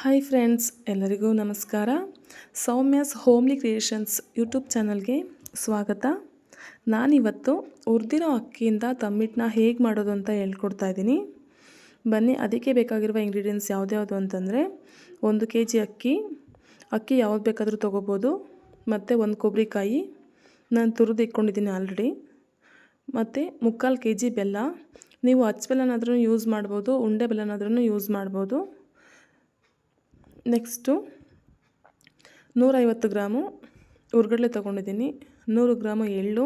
Hi friends ಎಲ್ಲರಿಗೂ ನಮಸ್ಕಾರ. Soumya's homely creations YouTube ಚಾನಲ್ಗೆ ಸ್ವಾಗತ. ನಾನಿವತ್ತು ಉರ್ದಿರೋ ಅಕ್ಕಿಯಿಂದ ತಮ್ಮಿಟ್ಟನ್ನ ಹೇಗೆ ಮಾಡೋದು ಅಂತ ಹೇಳ್ಕೊಡ್ತಾ ಇದ್ದೀನಿ. ಬನ್ನಿ, ಅದಕ್ಕೆ ಬೇಕಾಗಿರುವ ಇಂಗ್ರೀಡಿಯೆಂಟ್ಸ್ ಯಾವುದ್ಯಾವುದು ಅಂತಂದರೆ ಒಂದು ಕೆ ಜಿ ಅಕ್ಕಿ ಅಕ್ಕಿ ಯಾವ್ದು ಬೇಕಾದರೂ ತೊಗೋಬೋದು, ಮತ್ತು ಒಂದು ಕೊಬ್ಬರಿಕಾಯಿ ನಾನು ತುರಿದು ಇಟ್ಕೊಂಡಿದ್ದೀನಿ ಆಲ್ರೆಡಿ ಮತ್ತು ಮುಕ್ಕಾಲು ಕೆ ಜಿ ಬೆಲ್ಲ, ನೀವು ಅಚ್ಚ ಬೆಲ್ಲನಾದ್ರೂ ಯೂಸ್ ಮಾಡ್ಬೋದು, ಉಂಡೆ ಬೆಲ್ಲನಾದ್ರೂ ಯೂಸ್ ಮಾಡ್ಬೋದು. ನೆಕ್ಸ್ಟು ನೂರೈವತ್ತು ಗ್ರಾಮು ಹುರ್ಗಡ್ಲೆ ತೊಗೊಂಡಿದ್ದೀನಿ. ನೂರು ಗ್ರಾಮು ಎಳ್ಳು,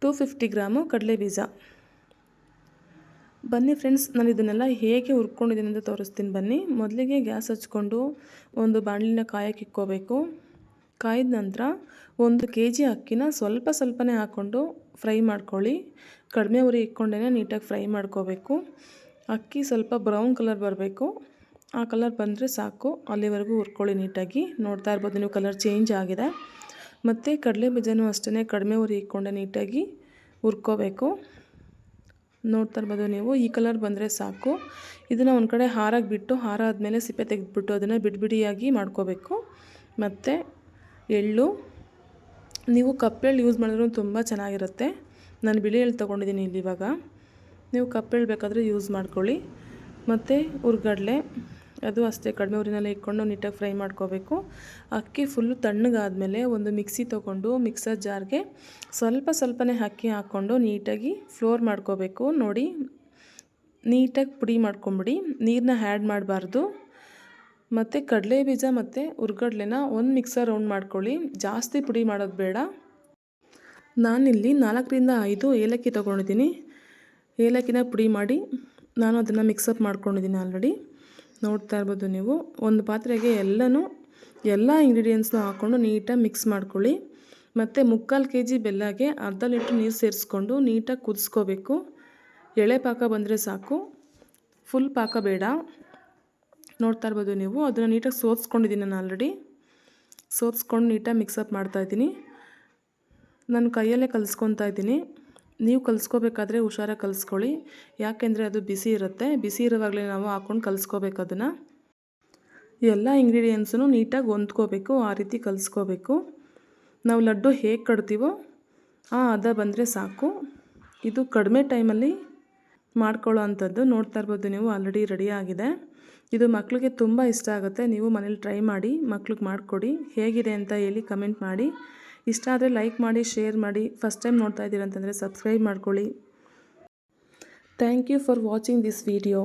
ಟೂ ಫಿಫ್ಟಿ ಗ್ರಾಮು ಕಡಲೆ ಬೀಜ. ಬನ್ನಿ ಫ್ರೆಂಡ್ಸ್, ನಾನು ಇದನ್ನೆಲ್ಲ ಹೇಗೆ ಹುರ್ಕೊಂಡಿದ್ದೀನಿ ಅಂತ ತೋರಿಸ್ತೀನಿ ಬನ್ನಿ. ಮೊದಲಿಗೆ ಗ್ಯಾಸ್ ಹಚ್ಕೊಂಡು ಒಂದು ಬಾಣಲಿನ ಕಾಯಕ್ಕೆ ಇಕ್ಕೋಬೇಕು. ಕಾಯ್ದ ನಂತರ ಒಂದು ಕೆ ಜಿ ಅಕ್ಕಿನ ಸ್ವಲ್ಪ ಸ್ವಲ್ಪನೇ ಹಾಕ್ಕೊಂಡು ಫ್ರೈ ಮಾಡ್ಕೊಳ್ಳಿ. ಕಡಿಮೆ ಉರಿ ಇಕ್ಕೊಂಡೇ ನೀಟಾಗಿ ಫ್ರೈ ಮಾಡ್ಕೋಬೇಕು. ಅಕ್ಕಿ ಸ್ವಲ್ಪ ಬ್ರೌನ್ ಕಲರ್ ಬರಬೇಕು. ಆ ಕಲರ್ ಬಂದರೆ ಸಾಕು. ಅಲ್ಲಿವರೆಗೂ ಹುರ್ಕೊಳ್ಳಿ ನೀಟಾಗಿ. ನೋಡ್ತಾ ಇರ್ಬೋದು ನೀವು ಕಲರ್ ಚೇಂಜ್ ಆಗಿದೆ. ಮತ್ತು ಕಡಲೆ ಬೀಜನೂ ಅಷ್ಟೇ ಕಡಿಮೆ ಉರಿ ಇಕ್ಕೊಂಡೆ ನೀಟಾಗಿ ಹುರ್ಕೋಬೇಕು. ನೋಡ್ತಾ ಇರ್ಬೋದು ನೀವು, ಈ ಕಲರ್ ಬಂದರೆ ಸಾಕು. ಇದನ್ನು ಒಂದು ಕಡೆ ಹಾರಾಗಿ ಬಿಟ್ಟು, ಹಾರ ಆದಮೇಲೆ ಸಿಪ್ಪೆ ತೆಗೆದುಬಿಟ್ಟು ಅದನ್ನು ಬಿಡಿಬಿಡಿಯಾಗಿ ಮಾಡ್ಕೋಬೇಕು. ಮತ್ತು ಎಳ್ಳು, ನೀವು ಕಪ್ಪೆಳ್ಳು ಯೂಸ್ ಮಾಡಿದ್ರೂ ತುಂಬ ಚೆನ್ನಾಗಿರುತ್ತೆ. ನಾನು ಬಿಳಿ ಎಳ್ಳು ತೊಗೊಂಡಿದ್ದೀನಿ ಇಲ್ಲಿ ಇವಾಗ. ನೀವು ಕಪ್ಪೆಳ್ಳು ಬೇಕಾದರೆ ಯೂಸ್ ಮಾಡ್ಕೊಳ್ಳಿ. ಮತ್ತು ಹುರ್ಗಡ್ಲೆ. ಅದು ಅಷ್ಟೇ, ಕಡಿಮೆ ಊರಿನಲ್ಲೇ ಇಟ್ಕೊಂಡು ನೀಟಾಗಿ ಫ್ರೈ ಮಾಡ್ಕೋಬೇಕು. ಅಕ್ಕಿ ಫುಲ್ಲು ತಣ್ಣಗಾದಮೇಲೆ ಒಂದು ಮಿಕ್ಸಿ ತೊಗೊಂಡು ಮಿಕ್ಸರ್ ಜಾರ್ಗೆ ಸ್ವಲ್ಪ ಸ್ವಲ್ಪನೇ ಅಕ್ಕಿ ಹಾಕ್ಕೊಂಡು ನೀಟಾಗಿ ಫ್ಲೋರ್ ಮಾಡ್ಕೋಬೇಕು. ನೋಡಿ, ನೀಟಾಗಿ ಪುಡಿ ಮಾಡ್ಕೊಂಬಿಡಿ ನೀರನ್ನ ಆ್ಯಡ್ ಮಾಡಬಾರ್ದು. ಮತ್ತು ಕಡಲೆ ಬೀಜ ಮತ್ತು ಹುರ್ಗಡ್ಲೆನ ಒಂದು ಮಿಕ್ಸರ್ ರೌಂಡ್ ಮಾಡ್ಕೊಳ್ಳಿ. ಜಾಸ್ತಿ ಪುಡಿ ಮಾಡೋದು ಬೇಡ. ನಾನಿಲ್ಲಿ ನಾಲ್ಕರಿಂದ ಐದು ಏಲಕ್ಕಿ ತೊಗೊಂಡಿದ್ದೀನಿ. ಏಲಕ್ಕಿನ ಪುಡಿ ಮಾಡಿ ನಾನು ಅದನ್ನು ಮಿಕ್ಸಪ್ ಮಾಡ್ಕೊಂಡಿದ್ದೀನಿ ಆಲ್ರೆಡಿ ನೋಡ್ತಾ ಇರ್ಬೋದು ನೀವು. ಒಂದು ಪಾತ್ರೆಗೆ ಎಲ್ಲನೂ, ಎಲ್ಲ ಇಂಗ್ರೀಡಿಯೆಂಟ್ಸ್ನೂ ಹಾಕ್ಕೊಂಡು ನೀಟಾಗಿ ಮಿಕ್ಸ್ ಮಾಡ್ಕೊಳ್ಳಿ. ಮತ್ತು ಮುಕ್ಕಾಲು ಕೆ ಜಿ ಬೆಲ್ಲಗೆ ಅರ್ಧ ಲೀಟ್ರ್ ನೀರು ಸೇರಿಸ್ಕೊಂಡು ನೀಟಾಗಿ ಕುದಿಸ್ಕೋಬೇಕು. ಎಳೆ ಪಾಕ ಬಂದರೆ ಸಾಕು. ಫುಲ್ ಪಾಕ ಬೇಡ. ನೋಡ್ತಾ ಇರ್ಬೋದು ನೀವು. ಅದನ್ನು ನೀಟಾಗಿ ಸೋತ್ಸ್ಕೊಂಡಿದ್ದೀನಿ ನಾನು ಆಲ್ರೆಡಿ ಸೋತ್ಸ್ಕೊಂಡು ನೀಟಾಗಿ ಮಿಕ್ಸಪ್ ಮಾಡ್ತಾಯಿದ್ದೀನಿ ನಾನು ಕೈಯಲ್ಲೇ ಕಲಿಸ್ಕೊತಾ ಇದ್ದೀನಿ. ನೀವು ಕಲಿಸ್ಕೋಬೇಕಾದ್ರೆ ಹುಷಾರಾಗಿ ಕಲಿಸ್ಕೊಳ್ಳಿ. ಯಾಕೆಂದರೆ ಅದು ಬಿಸಿ ಇರುತ್ತೆ. ಬಿಸಿ ಇರುವಾಗಲೇ ನಾವು ಹಾಕ್ಕೊಂಡು ಕಲಿಸ್ಕೋಬೇಕು ಅದನ್ನು. ಎಲ್ಲ ಇಂಗ್ರೀಡಿಯೆಂಟ್ಸನ್ನು ನೀಟಾಗಿ ಹೊಂದ್ಕೋಬೇಕು, ಆ ರೀತಿ ಕಲಿಸ್ಕೋಬೇಕು. ನಾವು ಲಡ್ಡು ಹೇಗೆ ಕಡ್ತೀವೋ ಆ ಅದ ಬಂದರೆ ಸಾಕು. ಇದು ಕಡಿಮೆ ಟೈಮಲ್ಲಿ ಮಾಡ್ಕೊಳ್ಳೋ ಅಂಥದ್ದು. ನೋಡ್ತಾ ಇರ್ಬೋದು ನೀವು, ಆಲ್ರೆಡಿ ರೆಡಿ ಆಗಿದೆ. ಇದು ಮಕ್ಕಳಿಗೆ ತುಂಬ ಇಷ್ಟ ಆಗುತ್ತೆ. ನೀವು ಮನೇಲಿ ಟ್ರೈ ಮಾಡಿ, ಮಕ್ಳಿಗೆ ಮಾಡಿಕೊಡಿ. ಹೇಗಿದೆ ಅಂತ ಹೇಳಿ ಕಮೆಂಟ್ ಮಾಡಿ. ಇಷ್ಟ ಆದರೆ ಲೈಕ್ ಮಾಡಿ, ಶೇರ್ ಮಾಡಿ. ಫಸ್ಟ್ ಟೈಮ್ ನೋಡ್ತಾ ಇದ್ದೀರಂತಂದರೆ ಸಬ್ಸ್ಕ್ರೈಬ್ ಮಾಡ್ಕೊಳ್ಳಿ. Thank you for watching this video.